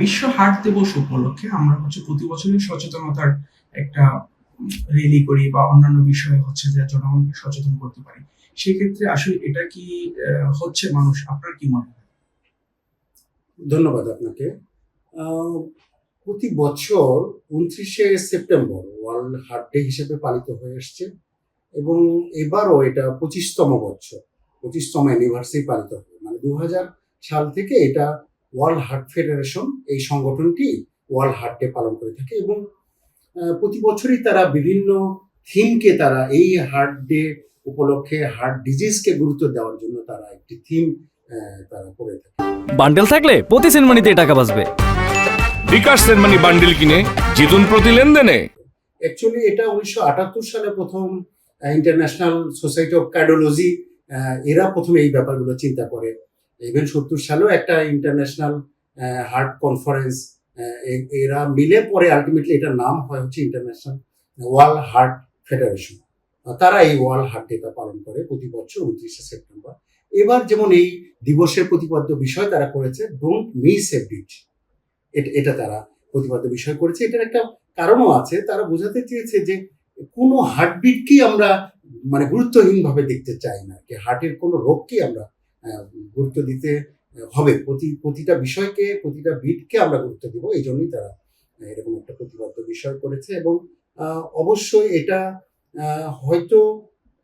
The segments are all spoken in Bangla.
বিশ্ব হার্ট দিবস উপলক্ষে আমরা হচ্ছে প্রতি বছরই সচেতনতার একটা রেলি করি বা অন্যান্য বিষয়ে হচ্ছে যে জনগণকে সচেতন করতে পারি। সেক্ষেত্রে আসলে এটা কি হচ্ছে মানুষ? আপনার কি মনে হয়? ধন্যবাদ আপনাকে। প্রতি বছর উনত্রিশে সেপ্টেম্বর ওয়ার্ল্ড হার্ট ডে হিসেবে পালিত হয়ে আসছে এবং এবারও এটা পঁচিশতম বছর, পঁচিশতম অ্যানিভার্সারি পালিত হবে। মানে দু হাজার সাল থেকে এটা ওয়ার্ল্ড হার্ট ফেডারেশন এই সংগঠনটি ওয়ার্ল্ড হার্ট ডে পালন করে থাকে এবং প্রতি বছরই তারা বিভিন্ন থিমকে তারা এই হার্ট ডে উপলক্ষে হার্ট ডিজিজকে গুরুত্ব দেওয়ার জন্য তারা একটি থিম তারা করে থাকে। বান্ডেল থাকলে প্রতি সেনমানিতে টাকা বাঁচবে। বিকাশ সেনমানি বান্ডেল কিনে জিতুন প্রতি লেনদেনে। অ্যাকচুয়ালি এটা উনিশশো আটাত্তর সালে প্রথম ইন্টারন্যাশনাল সোসাইটি অফ কার্ডিওলজি এরা প্রথমে এই ব্যাপারগুলো চিন্তা করে। ইভেন সত্তর সালেও একটা ইন্টারন্যাশনাল হার্ট কনফারেন্স এরা মিলে পরে আলটিমেটলি এটার নাম হয় হচ্ছে ইন্টারন্যাশনাল ওয়ার্ল্ড হার্ট ফেডারেশন তারা এই ওয়ার্ল্ড হার্ট ডেটা পালন করে প্রতি বছর উনত্রিশে সেপ্টেম্বর। এবার যেমন এই দিবসের প্রতিপাদ্য বিষয় তারা করেছে ডোন্ট মিস এ বিট এটা তারা প্রতিপাদ্য বিষয় করেছে। এটার একটা কারণও আছে, তারা বোঝাতে চেয়েছে যে কোনো হার্টবিটকেই আমরা মানে গুরুত্বহীন ভাবে দেখতে চাই না। যে হার্টের কোনো রোগকেই আমরা গুরুত্ব দিতে হবে। প্রতি, প্রতিটা বিষয়কে, প্রতিটা বিটকে আমরা গুরুত্ব দিব, এই জন্যই তারা এরকম একটা প্রতিবদ্ধ বিষয় করেছে এবং অবশ্যই এটা হয়তো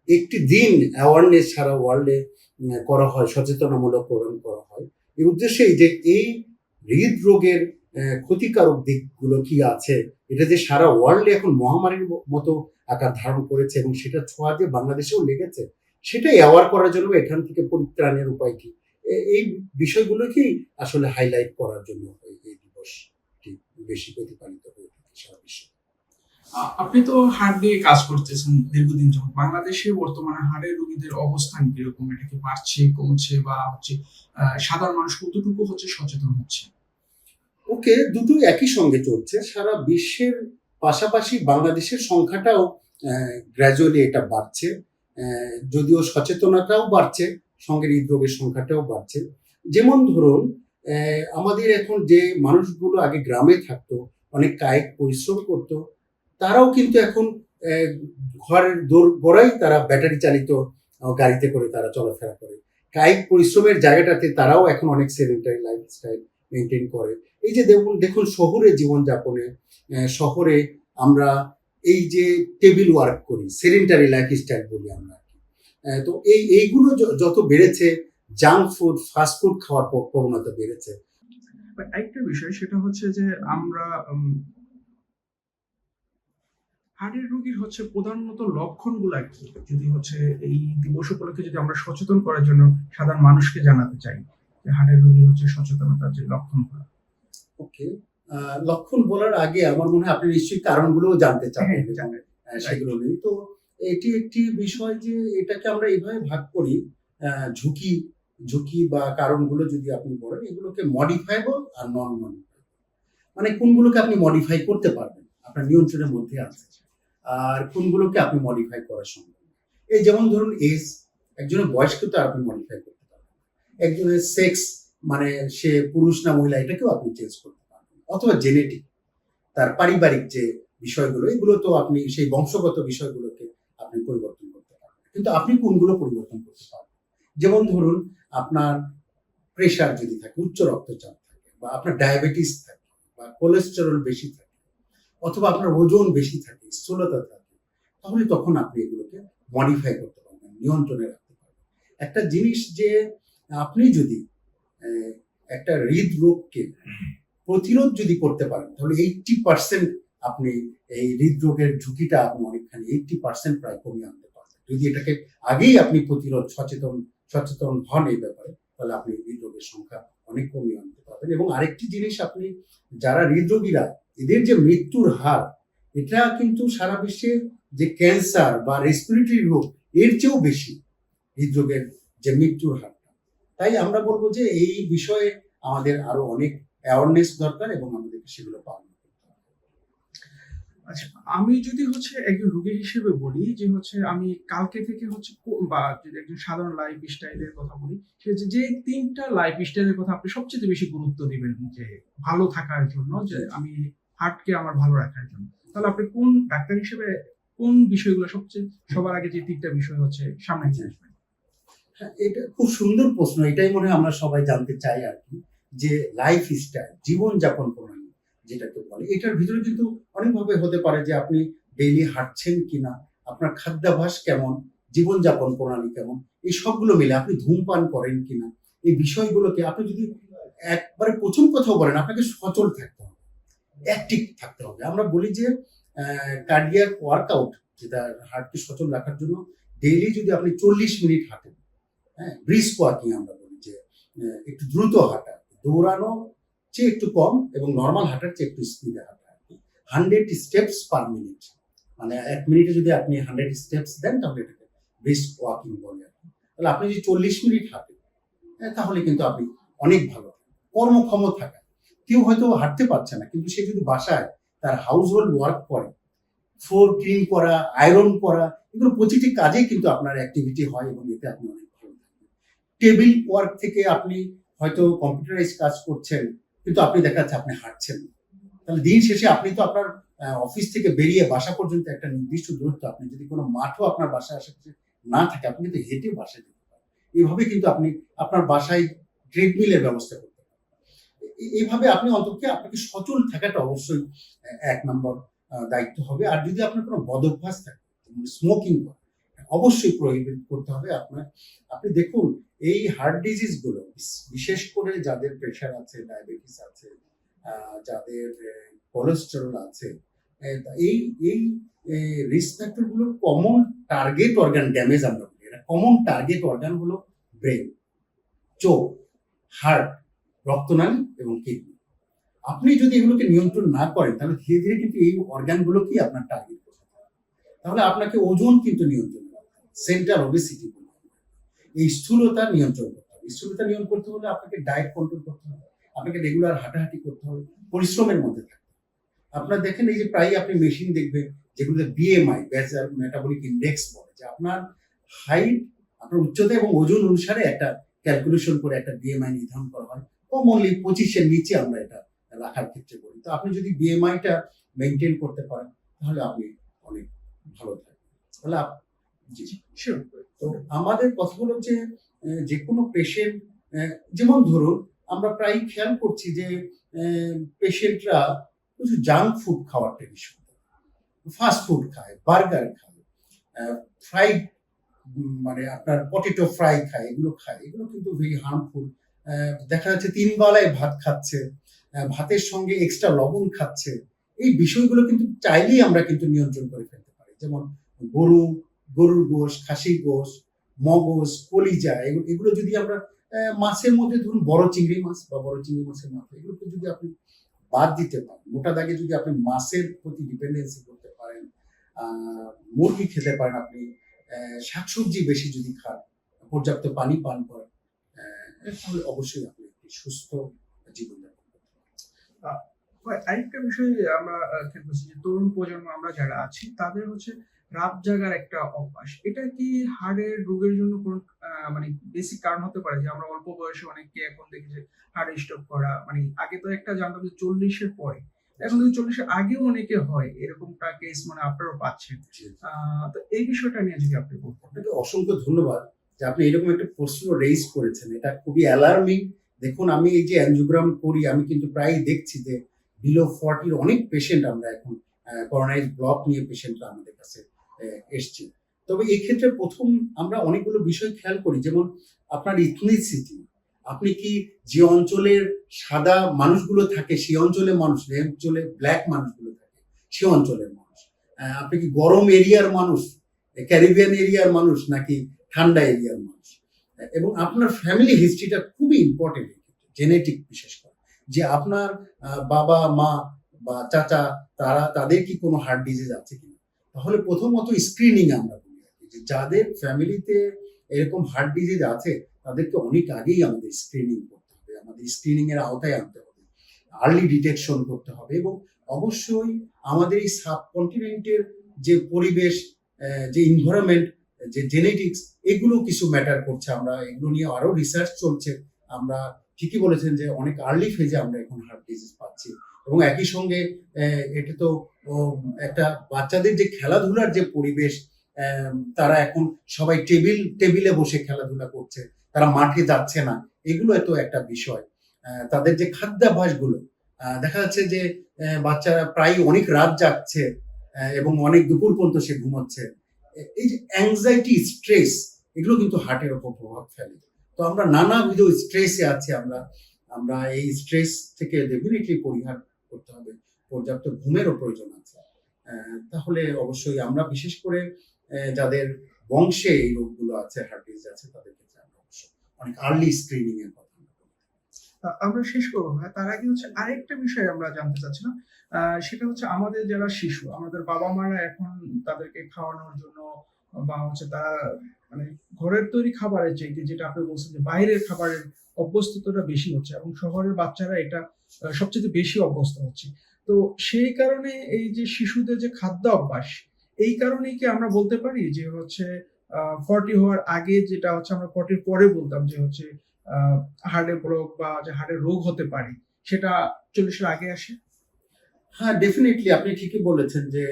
একটি দিন অ্যাওয়ারনেস সারা ওয়ার্ল্ডে করা হয়, সচেতনামূলক প্রোগ্রাম করা হয়। এই উদ্দেশ্যেই যে এই হৃদরোগের ক্ষতিকারক দিকগুলো কি আছে, এটা যে সারা ওয়ার্ল্ডে এখন মহামারীর মতো আকার ধারণ করেছে এবং সেটা ছোঁয়া যে বাংলাদেশেও লেগেছে সেটাই অ্যাওয়ার করার জন্য এখান থেকে পরিত্রাণের উপায় কি? এই বিষয়গুলোকেই আসলে হাইলাইট করার জন্য এই দিবসটি বেশি প্রতিপালিত হয়ে থাকে সারা বিশ্বে? আপনি তো হার্ট নিয়ে কাজ করতেছেন দীর্ঘদিন যখন বাংলাদেশে বর্তমানে হার্টের রোগীদের অবস্থান কীরকম? এটা কি বাড়ছে কমছে বা হচ্ছে সাধারণ মানুষ কতটুকু হচ্ছে সচেতন হচ্ছে? ওকে দুটোই একই সঙ্গে চলছে। সারা বিশ্বের পাশাপাশি বাংলাদেশের সংখ্যাটাও গ্র্যাজুয়ালি এটা বাড়ছে। যদিও সচেতনতাও বাড়ছে, সঙ্গে হৃদরোগের সংখ্যাটাও বাড়ছে। যেমন ধরুন আমাদের এখন যে মানুষগুলো আগে গ্রামে থাকতো, অনেক কায়িক পরিশ্রম করত, তারাও কিন্তু এখন ঘরের দোর গোড়াই তারা ব্যাটারি চালিত গাড়িতে করে তারা চলাফেরা করে। কায়িক পরিশ্রমের জায়গাটাতে তারাও এখন অনেক সেডেন্টারি লাইফস্টাইল মেনটেন করে। এই যে দেখুন দেখুন শহরে জীবনযাপনে শহরে আমরা এই যে টেবিল ওয়ার্ক করি সেডেন্টারি লাইফ স্টাইল বলি আমরা তো এই এইগুলো যত বেড়েছে জাঙ্ক ফুড ফাস্ট ফুড খাওয়ার প্র- প্রবণতা বেড়েছে। একটা বিষয় সেটা হচ্ছে যে আমরা হার্টের রোগীর হচ্ছে প্রধানত লক্ষণগুলা কি? যদি হচ্ছে এই দিবস উপলক্ষে যদি আমরা সচেতন করার জন্য সাধারণ মানুষকে জানাতে চাই যে হার্টের রোগীর হচ্ছে সচেতনতার যে লক্ষণগুলো। ওকে লক্ষণ বলার আগে আমার মনে হয় আপনি নিশ্চয়ই কারণগুলোও জানতে চান। হ্যাঁ, জানতে আহ, সেগুলো নেই তো এটি একটি বিষয় যে এটাকে আমরা এইভাবে ভাগ করি ঝুঁকি ঝুঁকি বা কারণগুলো যদি আপনি বলেন এগুলোকে মডিফাইবল আর নন মডিফাইবল মানে কোনগুলোকে আপনি মডিফাই করতে পারবেন? আপনার নিয়ন্ত্রণের মধ্যে আছে। আর কোনগুলোকে আপনি মডিফাই করা সম্ভব এই যেমন ধরুন এজ একজনের বয়সকে তো আপনি মডিফাই করতে পারবেন একজনের সেক্স মানে সে পুরুষ না মহিলা এটাকেও আপনি চেঞ্জ করতে অথবা জেনেটিক তার পারিবারিক যে বিষয়গুলো, এগুলো তো আপনি সেই বংশগত বিষয়গুলোকে আপনি পরিবর্তন করতে পারবেন। কিন্তু আপনি কোনগুলো পরিবর্তন করতে পারবেন? যেমন ধরুন, আপনার প্রেশার যদি থাকে, উচ্চ রক্তচাপ থাকে, বা আপনার ডায়াবেটিস থাকে, বা কোলেস্টেরল বেশি থাকে, অথবা আপনার ওজন বেশি থাকে, স্থূলতা থাকে, তাহলে তখন আপনি এগুলোকে মডিফাই করতে পারবেন, নিয়ন্ত্রণে রাখতে পারবেন। একটা জিনিস যে, আপনি যদি একটা হৃদরোগকে প্রতিরোধ যদি করতে পারেন, তাহলে এইটটি পার্সেন্ট আপনি এই হৃদরোগের ঝুঁকিটা আপনি অনেকখানি এইটটি পার্সেন্ট প্রায় কমিয়ে আনতে পারবেন। যদি এটাকে আগেই আপনি প্রতিরোধ সচেতন সচেতন হন এই ব্যাপারে, তাহলে আপনি হৃদরোগের সংখ্যা অনেক কমিয়ে আনতে পারবেন। এবং আরেকটি জিনিস আপনি, যারা হৃদরোগীরা, এদের যে মৃত্যুর হার, এটা কিন্তু সারা বিশ্বে যে ক্যান্সার বা রেসপিরেটরি রোগ, এর চেয়েও বেশি হৃদরোগের যে মৃত্যুর হারটা। তাই আমরা বলব যে এই বিষয়ে আমাদের আরও অনেক অ্যাওয়ারনেস দরকার এবং আমাদেরকে সেগুলো পালন করতে হবে। আচ্ছা আমি যদি হচ্ছে একজন রোগী হিসেবে বলি যে হচ্ছে আমি কালকে থেকে হচ্ছে বা যদি একজন সাধারণ লাইফ স্টাইলের কথা বলি সে হচ্ছে যে তিনটা লাইফ স্টাইলের কথা আপনি সবচেয়ে বেশি গুরুত্ব দিবেন যে ভালো থাকার জন্য যে আমি হার্টকে আমার ভালো রাখার জন্য। তাহলে আপনি কোন ডাক্তার হিসেবে কোন বিষয়গুলো সবচেয়ে সবার আগে যে তিনটা বিষয় হচ্ছে সামনে নিয়ে আসবেন? হ্যাঁ, এটা খুব সুন্দর প্রশ্ন এটাই মনে হয় আমরা সবাই জানতে চাই আর কি। যে লাইফ স্টাইল জীবনযাপন প্রণালী যেটাকে বলে, এটার ভিতরে কিন্তু অনেকভাবে হতে পারে যে আপনি ডেইলি হাঁটছেন কিনা, আপনার খাদ্যাভ্যাস কেমন, জীবনযাপন প্রণালী কেমন, এই সবগুলো মিলে আপনি ধূমপান করেন কিনা, এই বিষয়গুলোকে আপনি যদি একবারে প্রথম কথাও বলেন, আপনাকে সচল থাকতে হবে অ্যাক্টিভ থাকতে হবে। আমরা বলি যে কার্ডিয়াক ওয়ার্কআউট যেটা হার্টকে সচল রাখার জন্য ডেইলি যদি আপনি চল্লিশ মিনিট হাঁটেন হ্যাঁ ব্রিস্ক ওয়াকিং আমরা বলি যে একটু দ্রুত হাঁটা দৌড়ানো চেয়ে একটু কম এবং নর্মাল হাঁটার চেয়ে একটু স্পিডে হাঁটা। হান্ড্রেড স্টেপস পার মিনিট মানে এক মিনিটে যদি আপনি হান্ড্রেড স্টেপস দেন তাহলে এটাকে ব্রিস্ক ওয়াকিং বলে আর। তাহলে আপনি যদি চল্লিশ মিনিট হাঁটেন হ্যাঁ, তাহলে কিন্তু আপনি অনেক ভালো। কর্মক্ষম থাকা কেউ হয়তো হাঁটতে পারছে না কিন্তু সে যদি বাসায় তার হাউস হোল্ড ওয়ার্ক করে ফ্লোর ক্লিন করা আয়রন করা এগুলো প্রতিটি কাজেই কিন্তু আপনার অ্যাক্টিভিটি হয় এবং এতে আপনি অনেক ভালো থাকবেন। টেবিল ওয়ার্ক থেকে আপনি হয়তো কম্পিউটারাইজ কাজ করছেন, কিন্তু আপনি দেখা যাচ্ছে আপনি হাঁটছেন তাহলে দিন শেষে আপনি তো আপনার অফিস থেকে বেরিয়ে বাসা পর্যন্ত একটা নির্দিষ্ট দূরত্ব, আপনি যদি কোনো মাঠও আপনার বাসায় আশেপাশে না থাকে, আপনি কিন্তু হেঁটে বাসায় যেতে পারেন। এইভাবে কিন্তু আপনি আপনার বাসায় ট্রেডমিলের ব্যবস্থা করতে পারেন। এইভাবে আপনি অন্তত আপনাকে সচল থাকাটা অবশ্যই এক নম্বর দায়িত্ব হবে। আর যদি আপনার কোনো বদভ্যাস থাকে স্মোকিং করে অবশ্যই প্রহিবিট করতে হবে আপনার। আপনি দেখুন, এই হার্ট ডিজিজগুলো, বিশেষ করে যাদের প্রেশার আছে ডায়াবেটিস আছে যাদের কোলেস্টেরল আছে এই এই রিস্ক ফ্যাক্টরগুলোর কমন টার্গেট অর্গান ড্যামেজ আমরা বলি। এটা কমন টার্গেট অর্গান হলো ব্রেন চোখ হার্ট রক্তনালী এবং কিডনি আপনি যদি এগুলোকে নিয়ন্ত্রণ না করেন, তাহলে ধীরে ধীরে কিন্তু এই অর্গানগুলোকেই আপনার টার্গেট করতে তাহলে আপনাকে ওজন কিন্তু নিয়ন্ত্রণ সেন্ট্রাল ওবেসিটি বলে আমরা। এই স্থূলতা নিয়ন্ত্রণ করতে হবে। স্থূলতা নিয়ন্ত্রণ করতে হলে আপনাকে ডায়েট কন্ট্রোল করতে হবে। আপনাকে রেগুলার হাঁটাহাঁটি করতে হবে। পরিশ্রমের মধ্যে থাকতে হবে। আপনার দেখেন এই যে প্রায় আপনি মেশিন দেখবেন যেগুলো বিএমআই বেজার মেটাবলিক ইন্ডেক্স বলে, যে আপনার হাইট আপনার উচ্চতা এবং ওজন অনুসারে একটা ক্যালকুলেশন করে একটা বিএমআই নির্ধারণ করা হয়। কমনলি পঁচিশের নিচে আমরা এটা রাখার ক্ষেত্রে করি তো আপনি যদি বিএমআইটা মেনটেন করতে পারেন, তাহলে আপনি অনেক ভালো থাকবেন। তাহলে তো আমাদের কথা হলো যে যে কোনো পেশেন্ট যেমন ধরুন, আমরা প্রায় খেয়াল করছি যে পেশেন্টরা প্রচুর জাঙ্ক ফুড খাওয়ারটা বেশি ফাস্ট ফুড খায় বার্গার খায় ফ্রাইড মানে আপনার পটেটো ফ্রাই খায়, এগুলো খায়। এগুলো কিন্তু ভেরি হার্মফুল দেখা যাচ্ছে তিন বেলায় ভাত খাচ্ছে ভাতের সঙ্গে এক্সট্রা লবণ খাচ্ছে। এই বিষয়গুলো কিন্তু চাইলেই আমরা কিন্তু নিয়ন্ত্রণ করে ফেলতে পারি। যেমন গরু গরুর গোশ, খাসির গোশ মগজ কলিজা এগুলো যদি আমরা মাছের মধ্যে ধরুন বড় চিংড়ি মাছ বা বড় চিংড়ি মাছের মাথা, এগুলোকে যদি আপনি বাদ দিতে পারেন, মোটা দাগে যদি আপনি মাছের প্রতি ডিপেন্ডেন্সি করতে পারেন মুরগি খেতে পারেন আপনি শাকসবজি বেশি যদি খান, পর্যাপ্ত পানি পান করেন তাহলে অবশ্যই আপনি একটি সুস্থ জীবনযাপন করতে। আরেকটা বিষয় আমরা খেয়াল করছি যে তরুণ প্রজন্ম আমরা যারা আছি, তাদের হচ্ছে রাত জাগার একটা অভ্যাস। এটা কি হার্টের রোগের জন্য কোন মানে বেসিক কারণ হতে পারে? যে আমরা অল্প বয়সে অনেককে এখন দেখি যে হার্ট স্ট্রোক করা মানে আগে তো একটা জানতাম যে চল্লিশের পরে। এখন কিন্তু চল্লিশের আগেও অনেকে হয় এরকমটা কেস মানে আপনারাও পাচ্ছেন। তো এই বিষয়টা নিয়ে যদি আপনি বলতেন। আপনাকে অসংখ্য ধন্যবাদ যে আপনি এরকম একটা প্রশ্ন রেজ করেছেন। এটা খুবই অ্যালার্মিং দেখুন আমি এই যে অ্যানজিওগ্রাম করি আমি কিন্তু প্রায়ই দেখছি যে বিলো ফর্টির অনেক পেশেন্ট আমরা এখন করোনাইজ ব্লক নিয়ে পেশেন্টরা আমাদের কাছে এসছে। তবে এই ক্ষেত্রে প্রথম আমরা অনেকগুলো বিষয় খেয়াল করি, যেমন আপনার ইথনিসিটি আপনি কি যে অঞ্চলের সাদা মানুষগুলো থাকে সেই অঞ্চলের মানুষ যে অঞ্চলে ব্ল্যাক মানুষগুলো থাকে, সে অঞ্চলের মানুষ। আপনি কি গরম এরিয়ার মানুষ ক্যারিবিয়ান এরিয়ার মানুষ, নাকি ঠান্ডা এরিয়ার মানুষ? এবং আপনার ফ্যামিলি হিস্ট্রিটা খুবই ইম্পর্টেন্ট জেনেটিক বিশেষ করে। যে আপনার বাবা, মা বা চাচা, তারা, তাদের কি কোনো হার্ট ডিজিজ আছে কিনা? তাহলে প্রথমত স্ক্রিনিং আমরা বলি যে যাদের ফ্যামিলিতে এরকম হার্ট ডিজিজ আছে, তাদেরকে অনেক আগেই আমাদের স্ক্রিনিং করতে হবে, আমাদের স্ক্রিনিং এর আওতায় আনতে হবে আর্লি ডিটেকশন করতে হবে এবং অবশ্যই আমাদের এই সাবকন্টিনেন্টের যে পরিবেশ যে ইনভায়রনমেন্ট যে জেনেটিক্স এগুলো কিছু ম্যাটার করছে আমরা, এগুলো নিয়ে আরও রিসার্চ চলছে। আমরা ঠিকই বলেছেন যে অনেক আর্লি ফেজে আমরা এখন হার্ট ডিজিজ পাচ্ছি। এবং একই সঙ্গে এটা তো একটা বাচ্চাদের যে খেলাধুলার যে পরিবেশ তারা এখন সবাই টেবিল টেবিলে বসে খেলাধুলা করছে তারা মাঠে যাচ্ছে না এগুলো তো একটা বিষয়। তাদের যে খাদ্যাভ্যাসগুলো দেখা যাচ্ছে যে বাচ্চারা প্রায় অনেক রাত আহ, এবং অনেক দুপুর পর্যন্ত সে ঘুমাচ্ছে। এই যে অ্যাংজাইটি স্ট্রেস এগুলো কিন্তু হার্টের ওপর প্রভাব ফেলে। তো আমরা নানাবিধ স্ট্রেসে আছি আমরা আমরা এই স্ট্রেস থেকে ডেফিনেটলি পরিহার করতে হবে। পর্যাপ্ত ঘুমেরও প্রয়োজন আছে। তাহলে অবশ্যই আমরা বিশেষ করে যাদের বংশে এই রোগগুলো আছে হার্ট ডিজিজ আছে, তাদের ক্ষেত্রে আমরা অবশ্যই অনেক আর্লি স্ক্রিনিং এর আমরা শেষ করব না। তার আগে হচ্ছে আরেকটা বিষয় আমরা জানতে চাচ্ছিলাম। সেটা হচ্ছে আমাদের যারা শিশু, আমাদের বাবা মারা এখন তাদেরকে খাওয়ানোর জন্য বা হচ্ছে তারা মানে ঘরের তৈরি খাবারের চাইতে যেটা আপনি বলছেন যে বাইরের খাবারের অভ্যস্ততাটা বেশি হচ্ছে এবং শহরের বাচ্চারা এটা সবচেয়ে বেশি অভ্যস্ত হচ্ছে। তো সেই কারণে এই যে শিশুদের যে খাদ্য অভ্যাস, এই কারণেই কি আমরা বলতে পারি যে হচ্ছে ফর্টি হওয়ার আগে যেটা হচ্ছে আমরা ফর্টির পরে বলতাম যে হচ্ছে হার্টের ব্লক বা যে হার্টের রোগ হতে পারে, সেটা চল্লিশের আগে আসে? হ্যাঁ ডেফিনেটলি আপনি ঠিকই বলেছেন যে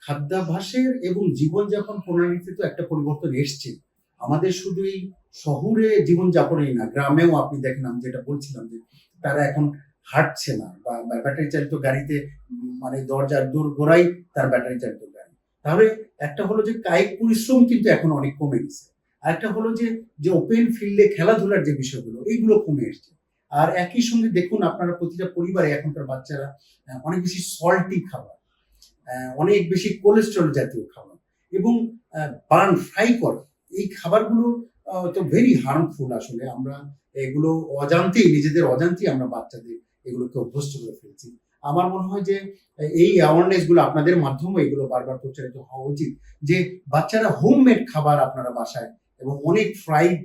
খাদ্যাভ্যাসের এবং জীবনযাপন প্রণালীতে তো একটা পরিবর্তন এসছে। আমাদের শুধুই শহরে জীবনযাপনেই না, গ্রামেও আপনি দেখেন আমি যেটা বলছিলাম যে তারা এখন হাঁটছে না বা ব্যাটারি চালিত গাড়িতে মানে দরজার দূর গোড়াই তার ব্যাটারি চালিত গাড়ি। তাহলে একটা হলো যে কায়িক পরিশ্রম কিন্তু এখন অনেক কমে গেছে। আর একটা হলো যে যে ওপেন ফিল্ডে খেলাধুলার যে বিষয়গুলো, এইগুলো কমে এসছে। আর একই সঙ্গে দেখুন আপনারা প্রতিটা পরিবারে এখনকার বাচ্চারা অনেক বেশি সল্টি খাবার অনেক বেশি কোলেস্ট্রল জাতীয় খাবার এবং বার্ন ফ্রাই করা, এই খাবারগুলো তো ভেরি হার্মফুল আসলে। আমরা এগুলো অজান্তেই নিজেদের অজান্তেই আমরা বাচ্চাদের এগুলোকে অভ্যস্ত করে ফেলছি। আমার মনে হয় যে, এই অ্যাওয়ারনেসগুলো আপনাদের মাধ্যমে এগুলো বারবার প্রচারিত হওয়া উচিত যে, বাচ্চারা হোমমেড খাবার আপনারা বাসায় এবং অনেক ফ্রাইড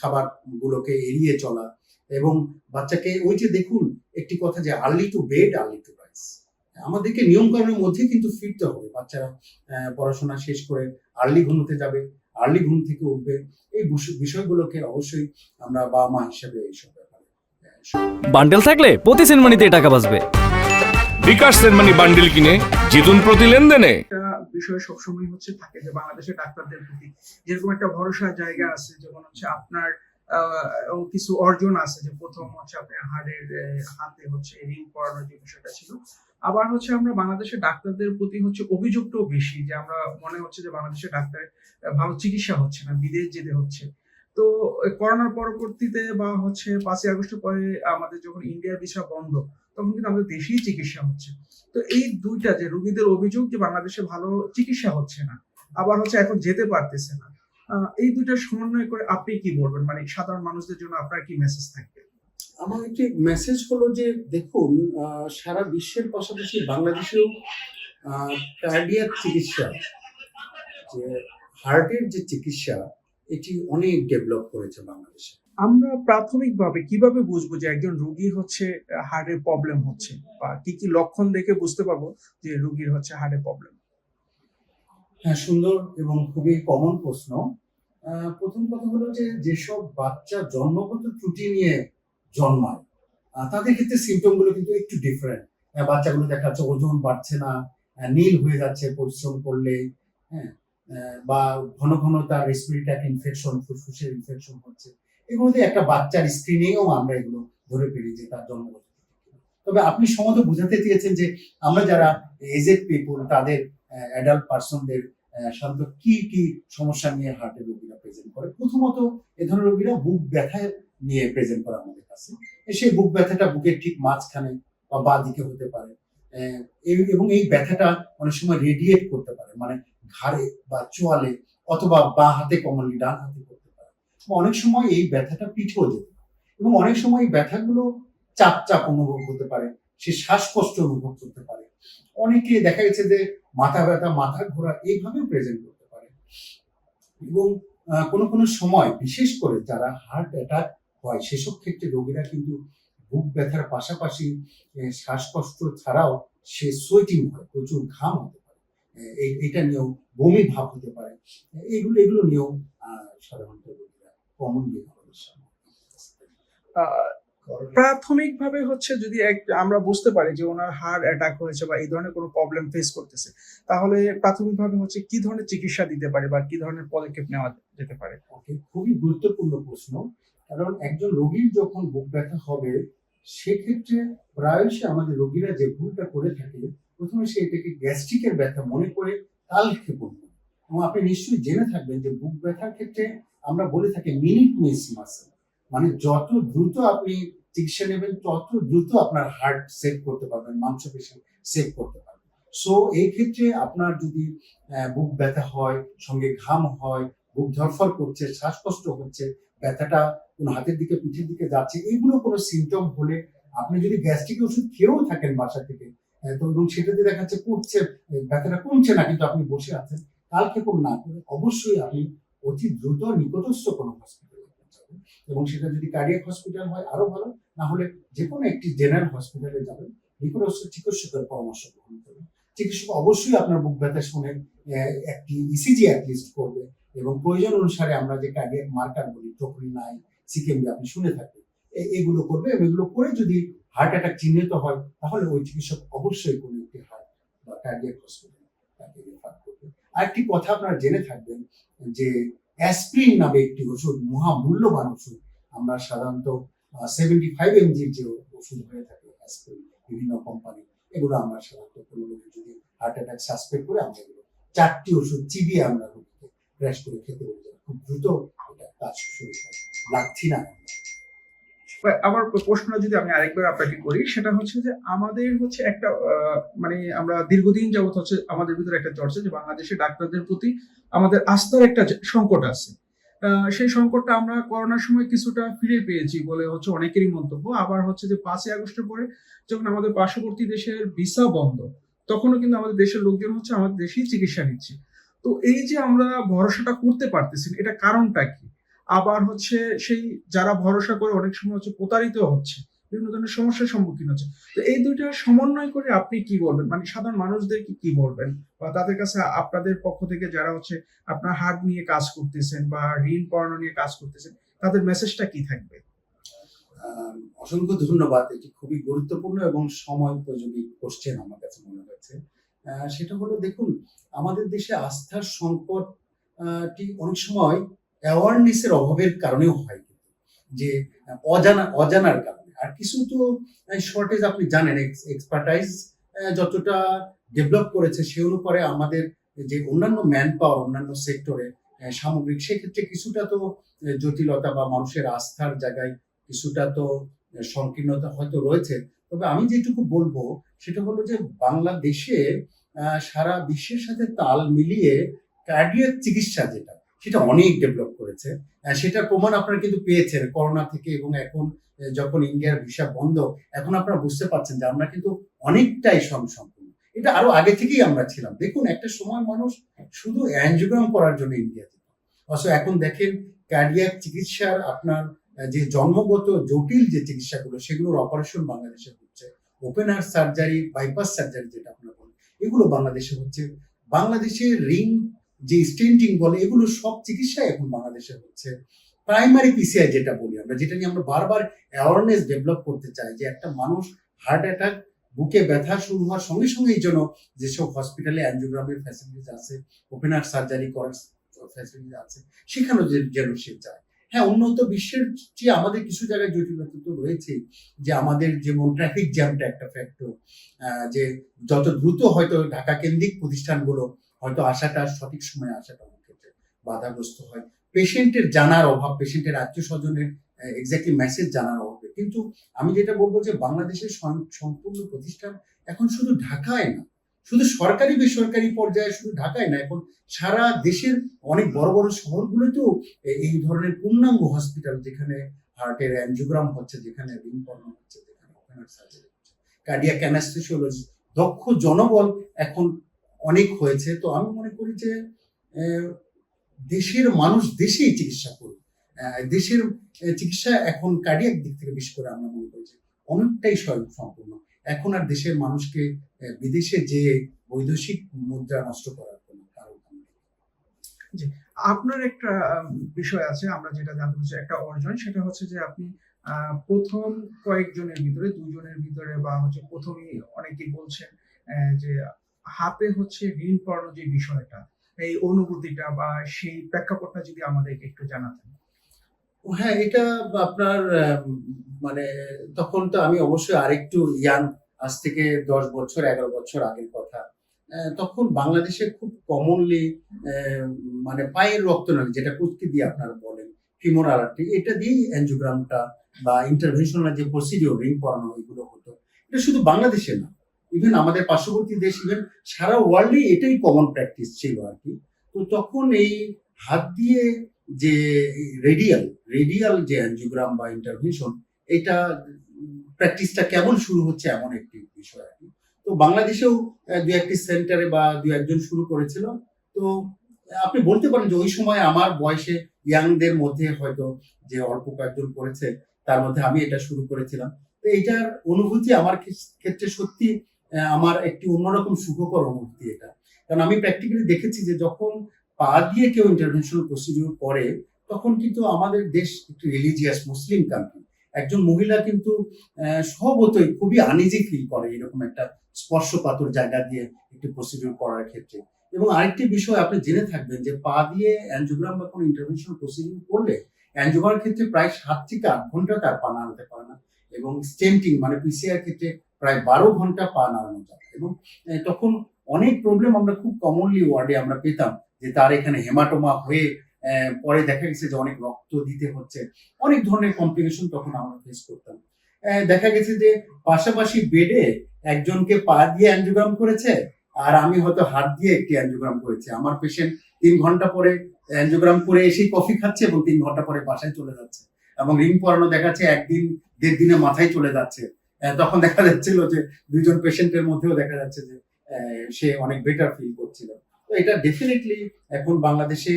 খাবার গুলোকে এড়িয়ে চলা এবং বাচ্চাকে ওই যে দেখুন একটি কথা যে early to bed early to rise আমাদেরকে নিয়মকানুনের মধ্যে কিন্তু ফিরতে হবে। বাচ্চারা আহ, পড়াশোনা শেষ করে আর্লি ঘুমোতে যাবে আর্লি ঘুম থেকে উঠবে। এই বিষয়গুলোকে অবশ্যই আমরা বাবা মা হিসেবে এইসব ব্যাপারে বান্ডেল থাকলে প্রতি সেনমানিতে টাকা বাঁচবে। বিকাশ সেনমানি বান্ডিল কিনে জিতুন প্রতি লেনদেনে। বিষয় সবসময় হচ্ছে থাকে যে বাংলাদেশের ডাক্তারদের প্রতি যেরকম একটা ভরসার জায়গা আছে, যেমন হচ্ছে আপনার কিছু অর্জন আছে যে প্রথম হচ্ছে আপনার হাড়ের হাতে হচ্ছে রিং পরানোর যে বিষয়টা ছিল। আবার হচ্ছে আমরা বাংলাদেশের ডাক্তারদের প্রতি হচ্ছে অভিযোগটাও বেশি যে আমরা মনে হচ্ছে যে বাংলাদেশের ডাক্তার ভালো চিকিৎসা হচ্ছে না, বিদেশ যেতে হচ্ছে। তো করোনার পরবর্তীতে বা হচ্ছে পাঁচই আগস্টের পরে আমাদের যখন ইন্ডিয়ার ভিসা বন্ধ তখন কিন্তু আমাদের দেশেই চিকিৎসা হচ্ছে। তো এই দুইটা যে রোগীদের অভিযোগ যে বাংলাদেশে ভালো চিকিৎসা হচ্ছে না, আবার হচ্ছে এখন যেতে পারতেছে না এই দুইটা সমন্বয় করে আপনি কি বলবেন? মানে সাধারণ মানুষদের জন্য আপনার কি মেসেজ থাকবে? আমার একটি মেসেজ হলো যে দেখুন সারা বিশ্বের পাশাপাশি বাংলাদেশেও কার্ডিয়াক চিকিৎসা, যে হার্টের যে চিকিৎসা, এটি অনেক ডেভেলপ করেছে বাংলাদেশে। আমরা প্রাথমিকভাবে কীভাবে বুঝব যে একজন রোগী হচ্ছে হার্টের প্রবলেম হচ্ছে? বা কি কি লক্ষণ দেখে বুঝতে পারব যে রোগীর হচ্ছে হার্টের প্রবলেম হ্যাঁ সুন্দর এবং খুবই কমন প্রশ্ন। প্রথম কথা হলো যে যেসব বাচ্চা জন্মগত ত্রুটি নিয়ে জন্মায় তাদের ক্ষেত্রে সিমটমগুলো কিন্তু একটু ডিফারেন্ট বাচ্চাগুলো দেখা যাচ্ছে ওজন বাড়ছে না নীল হয়ে যাচ্ছে পরিশ্রম করলে হ্যাঁ বা ঘন ঘন তার রেসপিরেটরি ইনফেকশন ফুসফুসের ইনফেকশন হচ্ছে। এগুলোতে একটা বাচ্চার স্ক্রিনিংও আমরা এগুলো ধরে ফেলি যে তার জন্মগত তবে আপনি সম্ভবত বোঝাতে চেয়েছেন যে আমরা যারা এজেড পিপুল তাদের অ্যাডাল্ট পার্সনদের সাধারণত কি কি সমস্যা নিয়ে হার্টের রোগীরা প্রেজেন্ট করে? প্রথমত এ ধরনের রোগীরা বুক ব্যথা নিয়ে প্রেজেন্ট করে আমাদের কাছে। সেই বুক ব্যথাটা বুকের ঠিক মাঝখানে বা বাঁ দিকে হতে পারে। এবং এই ব্যথাটা অনেক সময় রেডিয়েট করতে পারে। মানে ঘাড়ে বা চোয়ালে অথবা বাঁ হাতে কমনলি ডান হাতে পারে অনেক সময় এই ব্যথাটা পিঠেও যেতে এবং অনেক সময় এই ব্যথাগুলো চাপ চাপ অনুভব হতে পারে, সে শ্বাসকষ্ট অনুভব করতে পারে। অনেকে দেখা গেছে যে মাথা ব্যথা, মাথা ঘোরা এইভাবেও প্রেজেন্ট করতে পারে। এবং কোনো কোনো সময় বিশেষ করে যারা হার্ট অ্যাটাক হয়, সেসব ক্ষেত্রে রোগীরা কিন্তু বুক ব্যথার পাশাপাশি শ্বাসকষ্ট ছাড়াও সে সোয়েটিং হয়, প্রচুর ঘাম হতে পারে। এটা নিয়েও বমি ভাব হতে পারে। এগুলো এগুলো নিয়েও সাধারণত কমনলি প্রাথমিকভাবে হচ্ছে যদি এক আমরা বুঝতে পারি যে ওনার হার্ট অ্যাটাক হয়েছে বা এই ধরনের কোনো প্রবলেম ফেস করতেছে তাহলে প্রাথমিকভাবে হচ্ছে কি ধরনের চিকিৎসা দিতে পারে বা কি ধরনের পদক্ষেপ নেওয়া যেতে পারে? ওকে খুবই গুরুত্বপূর্ণ প্রশ্ন। কারণ একজন রোগীর যখন বুক ব্যথা হবে সেক্ষেত্রে প্রায়শই আমাদের রোগীরা যে ভুলটা করে থাকে প্রথমে সে এটাকে গ্যাস্ট্রিকের ব্যথা মনে করে কালক্ষেপণ করে। এবং আপনি নিশ্চয়ই জেনে থাকবেন যে বুক ব্যথার ক্ষেত্রে আমরা বলে থাকি মিনিট মিস মাসেল মানে যত দ্রুত আপনি চিকিৎসা নেবেন তত দ্রুত আপনার হার্ট সেভ করতে পারবেন মাংসপেশি সেভ করতে পারবেন। সো এই ক্ষেত্রে আপনার যদি বুক ব্যথা হয় সঙ্গে ঘাম হয় বুক ধরফর করছে শ্বাসকষ্ট হচ্ছে ব্যথাটা কোনো হাতের দিকে পিঠের দিকে যাচ্ছে এগুলো কোনো সিমটম হলে আপনি যদি গ্যাস্ট্রিক ওষুধ খেয়েও থাকেন বাসা থেকে তো এবং সেটাতে দেখা যাচ্ছে আহ, ব্যথাটা কমছে না কিন্তু আপনি বসে আছেন কালক্ষেপণ না করে অবশ্যই আপনি অতি দ্রুত নিকটস্থ কোনো হসপিটালে এবং সেটা যদি কার্ডিয়াক হসপিটাল হয়, আরও ভালো। না হলে যে কোনো একটি জেনারেল হসপিটালে যাবেন, নিকটস্থ চিকিৎসকের পরামর্শ গ্রহণ করবেন। চিকিৎসক অবশ্যই আপনার বুক ব্যথা শুনে একটি E ইসিজি অ্যাটলিস্ট করবে এবং প্রয়োজন অনুসারে আমরা যে কার্ডিয়াক মার্কার বলি টোকরি নাই সিকেমবি আপনি শুনে থাকবেন এগুলো করবে এবং এগুলো করে যদি হার্ট অ্যাটাক চিহ্নিত হয়, তাহলে ওই চিকিৎসক অবশ্যই কোনো একটি হার্ট বা কার্ডিয়াক হসপিটাল আরেকটি কথা আপনারা জেনে থাকবেন যে অ্যাসপ্রিন নামে একটি ওষুধ, মহামূল্যবান ওষুধ, আমরা সাধারণত সেভেন্টি ফাইভ এমজির যে ওষুধ হয়ে থাকে অ্যাসপ্রিন বিভিন্ন কোম্পানি এগুলো আমরা সাধারণত কোনো রোগী যদি হার্ট অ্যাটাক সাসপেক্ট করে, আমরা এগুলো চারটি ওষুধ চিবিয়ে আমরা রোগীকে ক্র্যাশ করে খেতে বলে খুব দ্রুত এটা কাজ শুরু লাগছি না আমার প্রশ্ন যদি আমি আরেকবার আপনাকে করি, সেটা হচ্ছে যে আমাদের হচ্ছে একটা মানে আমরা দীর্ঘদিন যাবত হচ্ছে আমাদের ভিতরে একটা চর্চা যে বাংলাদেশে ডাক্তারদের প্রতি আমাদের আস্থার একটা সংকট আছে। সেই সংকটটা আমরা করোনার সময় কিছুটা ফিরে পেয়েছি বলে হচ্ছে অনেকেরই মন্তব্য। আবার হচ্ছে যে পাঁচই আগস্টের পরে যখন আমাদের পার্শ্ববর্তী দেশের ভিসা বন্ধ, তখনও কিন্তু আমাদের দেশের লোকজন হচ্ছে আমাদের দেশেই চিকিৎসা নিচ্ছে। তো এই যে আমরা ভরসাটা করতে পারতেছি এটা কারণটা কি? আবার হচ্ছে সেই যারা ভরসা করে অনেক সময় হচ্ছে প্রতারিত হচ্ছে বিভিন্ন ধরনের সমস্যার সম্মুখীন হচ্ছে। তো এই দুইটা সমন্বয় করে আপনি কি বলবেন? মানে সাধারণ মানুষদেরকে কি বলবেন? বা তাদের কাছে আপনাদের পক্ষ থেকে যারা হচ্ছে আপনার হাট নিয়ে কাজ করতেছেন বা ঋণ পড়ানো নিয়ে কাজ করতেছেন তাদের মেসেজটা কি থাকবে? অসংখ্য ধন্যবাদ। এটি খুবই গুরুত্বপূর্ণ এবং সময় উপযোগী কোশ্চেন আমার কাছে মনে হয়েছে। সেটা হলো দেখুন আমাদের দেশে আস্থার সংকট আহ, অনেক সময় অ্যাওয়ারনেসের অভাবের কারণেও হয় যে অজানা অজানার কারণে। আর কিছু তো শর্টেজ আপনি জানেন এক্সপার্টাইজ যতটা ডেভেলপ করেছে সে অনুপারে আমাদের যে অন্যান্য ম্যান পাওয়ার অন্যান্য সেক্টরে সামগ্রিক, সেক্ষেত্রে কিছুটা তো জটিলতা বা মানুষের আস্থার জায়গায় কিছুটা তো সংকীর্ণতা হয়তো রয়েছে। তবে আমি যেটুকু বলব, সেটা হলো যে বাংলাদেশে সারা বিশ্বের সাথে তাল মিলিয়ে কার্ডিয়াক চিকিৎসা যেটা, সেটা অনেক ডেভেলপ করেছে। সেটার প্রমাণ আপনারা কিন্তু পেয়েছেন, করোনা থেকে এবং এখন যখন ইন্ডিয়ার ভিসা বন্ধ, এখন আপনারা বুঝতে পারছেন যে আমরা কিন্তু অনেকটাই সম্পূর্ণ এটা আরও আগে থেকেই আমরা ছিলাম। দেখুন, একটা সময় মানুষ শুধু অ্যানজিওগ্রাম করার জন্য ইন্ডিয়া যেত। অথচ এখন দেখেন কার্ডিয়াক চিকিৎসার আপনার যে জন্মগত জটিল যে চিকিৎসাগুলো, সেগুলোর অপারেশন বাংলাদেশে হচ্ছে। Open heart surgery bypass surgery যেটা আপনারা বলেন, এগুলো বাংলাদেশে হচ্ছে। বাংলাদেশে রিং যে স্টেন্টিং বলে, এগুলো সব চিকিৎসা এখন বাংলাদেশে হচ্ছে। প্রাইমারি পিসিআই যেটা বলি আমরা, যেটা নিয়ে আমরা বারবার অ্যাওয়ারনেস ডেভেলপ করতে চাই যে একটা মানুষ হার্ট অ্যাটাক বুকে ব্যথা শুরু হওয়ার সঙ্গে সঙ্গে এই জন্য যেসব হসপিটালে অ্যানজিওগ্রামের ফ্যাসিলিটিস আছে ওপেন হার্ট সার্জারি করার ফ্যাসিলিটি আছে, সেখানেও যেন সে যায়। হ্যাঁ উন্নত বিশ্বের চেয়ে আমাদের কিছু জায়গায় জটিলতা তো রয়েছে যে আমাদের যেমন ট্রাফিক জ্যামটা একটা ফ্যাক্টর যে যত দ্রুত হয়তো ঢাকা কেন্দ্রিক প্রতিষ্ঠানগুলো হয়তো আসাটা সঠিক সময়ে আসাটা ক্ষেত্রে বাধাগ্রস্ত হয় পেশেন্টের জানার অভাব পেশেন্টের আত্মীয় স্বজনের এক্স্যাক্টলি মেসেজ জানার অভাবে। কিন্তু আমি যেটা বলব যে বাংলাদেশের সম্পূর্ণ প্রতিষ্ঠান এখন শুধু ঢাকায় না, শুধু সরকারি বেসরকারি পর্যায়ে শুধু ঢাকায় না, এখন সারা দেশের অনেক বড় বড় শহরগুলোতেও এই ধরনের পূর্ণাঙ্গ হসপিটাল যেখানে হার্টের অ্যানজিওগ্রাম হচ্ছে, যেখানে রিং হচ্ছে, যেখানে হার্ট সার্জারি দক্ষ জনবল এখন অনেক হয়েছে। তো আমি মনে করি যে দেশের মানুষ দেশেই চিকিৎসা আহ, দেশের চিকিৎসা এখন কার্ডিয়াক দিক থেকে বিশেষ করে আমরা মনে করি অনেকটাই স্বয়ং সম্পূর্ণ এখন আর দেশের মানুষকে বিদেশে যে বৈদেশিক মুদ্রা নষ্ট করার কোনো কারণ নেই। আপনার একটা বিষয় আছে আমরা যেটা জানতে চাই একটা অর্জন সেটা হচ্ছে যে আপনি প্রথম কয়েকজনের ভিতরে দুজনের ভিতরে বা হচ্ছে প্রথমেই অনেকেই বলছেন যে হাতে হচ্ছে ঋণ পড়ানোর যে বিষয়টা এই অনুভূতিটা বা সেই প্রেক্ষাপটটা যদি আমাদেরকে একটু জানাতেন। হ্যাঁ এটা আপনার মানে তখন তো আমি অবশ্যই আরেকটু ইয়াং, আজ থেকে দশ বছর, এগারো বছর আগের কথা। তখন বাংলাদেশে খুব কমনলি মানে পায়ের রক্ত রক্তনালী যেটা কুচকি দিয়ে আপনারা বলেন আর্টারি এটা দিয়েই অ্যাঞ্জিওগ্রামটা বা ইন্টারভেনশনাল যে প্রসিডিওর রিং করানো এগুলো হতো। এটা শুধু বাংলাদেশে না ইভেন আমাদের পার্শ্ববর্তী দেশ ইভেন সারা ওয়ার্ল্ডে এটাই কমন প্র্যাকটিস ছিল আর কি। তো তখন এই হাত দিয়ে যে রেডিয়াল রেডিয়াল যে অ্যাঞ্জিওগ্রাম বা ইন্টারভেনশন এটা প্র্যাকটিসটা কেমন শুরু হচ্ছে এমন একটি বিষয় আর কি। তো বাংলাদেশেও দু একটি সেন্টারে বা দু একজন শুরু করেছিল। তো আপনি বলতে পারেন যে ওই সময় আমার বয়সে ইয়াংদের মধ্যে হয়তো যে অল্প কয়েকজন করেছে, তার মধ্যে আমি এটা শুরু করেছিলাম। তো এইটার অনুভূতি আমার ক্ষেত্রে সত্যি আমার একটি অন্যরকম সুখকর অনুভূতি এটা। কারণ আমি প্র্যাকটিক্যালি দেখেছি যে যখন পা দিয়ে কেউ ইন্টারভেনশনাল প্রসিডিউর করে তখন কিন্তু আমাদের দেশ একটি রিলিজিয়াস মুসলিম কান্ট্রি একজন মহিলা কিন্তু আহ, স্বভাবতই খুবই আনিজি ফিল করে এরকম একটা স্পর্শকাতর জায়গা দিয়ে একটি প্রসিডিউর করার ক্ষেত্রে। এবং আরেকটি বিষয় আপনি জেনে থাকবেন যে পা দিয়ে অ্যানজিওগ্রাম বা কোনো ইন্টারভেনশনাল প্রসিডিউর করলে অ্যানজিওগ্রামের ক্ষেত্রে প্রায় সাত থেকে আট ঘণ্টা তার পা নাড়াতে পারে না। এবং স্টেন্টিং মানে পিসিআর ক্ষেত্রে প্রায় বারো ঘণ্টা পা নাড়ানো যায়। এবং তখন অনেক প্রবলেম আমরা খুব কমনলি ওয়ার্ডে আমরা পেতাম যে তার এখানে হেমাটোমা হয়ে পরে দেখা গেছে যে অনেক রক্ত দিতে হচ্ছে। অনেক ধরনের কমপ্লিকেশন তখন আমরা ফেস করতাম। দেখা গেছে যে পাশাপাশি বেডে একজনকে পা দিয়ে অ্যানজিওগ্রাম করেছে আর আমি হয়তো হাত দিয়ে একটি অ্যানজিওগ্রাম করেছি। আমার পেশেন্ট তিন ঘণ্টা পরে অ্যানজিওগ্রাম করে এসেই কফি খাচ্ছে এবং তিন ঘণ্টা পরে বাসায় চলে যাচ্ছে। এবং রিং পরানো দেখাচ্ছে একদিন, দেড় দিনে মাথায় চলে যাচ্ছে। তখন দেখা যাচ্ছিল যে দুইজন পেশেন্টের মধ্যেও দেখা যাচ্ছে যে সে অনেক বেটার ফিল করছিল। তো এটা ডেফিনেটলি এখন বাংলাদেশে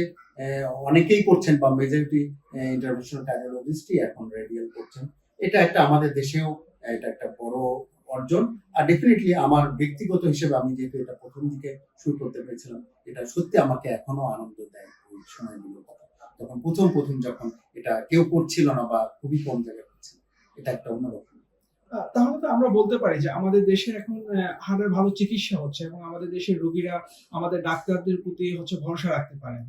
অনেকেই করছেন বা মেজরিটি ইন্টারভেনশনাল কার্ডিওলজিস্টই এখন রেডিয়াল করছেন। এটা একটা আমাদের দেশেও এটা একটা বড় অর্জন। আর ডেফিনেটলি আমার ব্যক্তিগত হিসেবে আমি যেহেতু এটা প্রথম দিকে শুরু করতে পেরেছিলাম, এটা সত্যি আমাকে এখনও আনন্দ দেয় ওই সময়গুলোর কথা। তখন প্রথম প্রথম যখন এটা কেউ করছিল না বা খুবই কম জায়গায় করছিল, এটা একটা অন্যরকম তাহলে তো আমরা বলতে পারি যে আমাদের দেশে এখন হাড়ের ভালো চিকিৎসা হচ্ছে এবং আমাদের দেশের রোগীরা আমাদের ডাক্তারদের প্রতি হচ্ছে ভরসা রাখতে পারেন।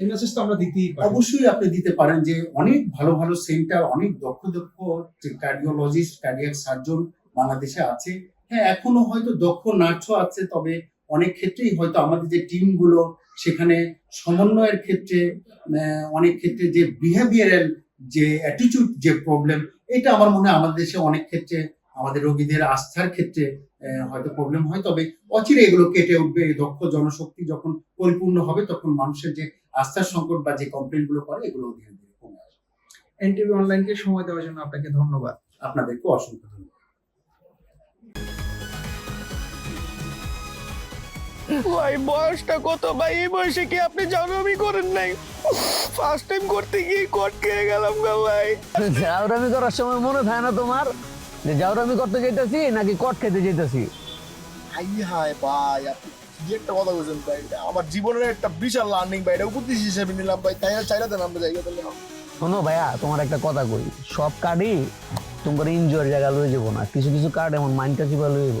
এই মেসেজ তো আমরা দিতেই অবশ্যই আপনি দিতে পারেন যে অনেক ভালো ভালো সেন্টার, অনেক দক্ষ দক্ষ কার্ডিওলজিস্ট কার্ডিয়াক সার্জন বাংলাদেশে আছে। হ্যাঁ এখনও হয়তো দক্ষ নার্সও আছে, তবে অনেক ক্ষেত্রেই হয়তো আমাদের যে টিমগুলো সেখানে সমন্বয়ের ক্ষেত্রে অনেক ক্ষেত্রে যে বিহেভিয়ারাল যে অ্যাটিটিউড যে প্রবলেম এটা আমার মনে হয় আমাদের দেশে অনেক ক্ষেত্রে আমাদের রোগীদের আস্থার ক্ষেত্রে হয়তো প্রবলেম হয়। তবে অচিরে এগুলো কেটে উঠবে। দক্ষ জনশক্তি যখন পরিপূর্ণ হবে তখন মানুষের যে আস্থার সংকট বা যে কমপ্লেনগুলো করে এগুলো ধীরে ধীরে কমে আসবে। এনটিভি অনলাইনকে সময় দেওয়ার জন্য আপনাকে ধন্যবাদ। আপনাদেরকে অসংখ্য ভাই বয়সটা কত? ভাই এই বয়সে কি আপনি জানাবি করেন নাই? ফার্স্ট টাইম করতে গিয়ে কট খেয়ে গেলাম গা ভাই। জাউরামি করার সময় মনে থাকে না তোমার? যে জাউরামি করতে যেতেছি নাকি কট খেতে যেতেছি হাই হাই ভাই আপনি কি একটা কথা বলছেন ভাই? আমার জীবনের একটা বিশাল লার্নিং ভাই। এটা উপদেশ হিসেবে নিলাম ভাই। তাই চাইলে দেন আমরা জায়গা তাহলে শোনো ভাইয়া তোমার একটা কথা কই। সব কার্ডই তোমার এনজয়ের জায়গা লয়ে যাব না। কিছু কিছু কার্ড এমন মাইন্ডটা চিপা লয়ে যাব?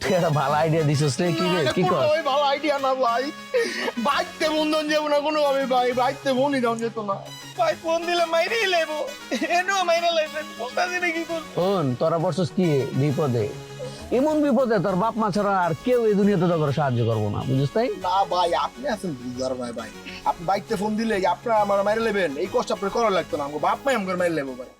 তুই একটা ভালো আইডিয়া দিছিস রে কি রে কি কর? ভাই ভালো আইডিয়া না ভাই। বাইতে বন্ধন যাব না কোনো ভাবে ভাই বাইতে বনি দাম যেত না। ভাই ফোন দিলে মাইরে লেবো এনো মাইরে লাইছে বুঝতাছি না কি তোরা বসছিস কি বিপদে। এমন বিপদে তোর বাপ মা ছাড়া আর কেউ এই দুনিয়াতে তোর সাহায্য করব না বুঝিস তাই? না ভাই আপনি আছেন বুঝার ভাই ভাই। আপনি বাইকতে ফোন দিলে আপনার আমার মাইরে নেবেন এই কষ্ট আপনার করা লাগতো না বাপ মাই আমার মাইরে লেবো ভাই।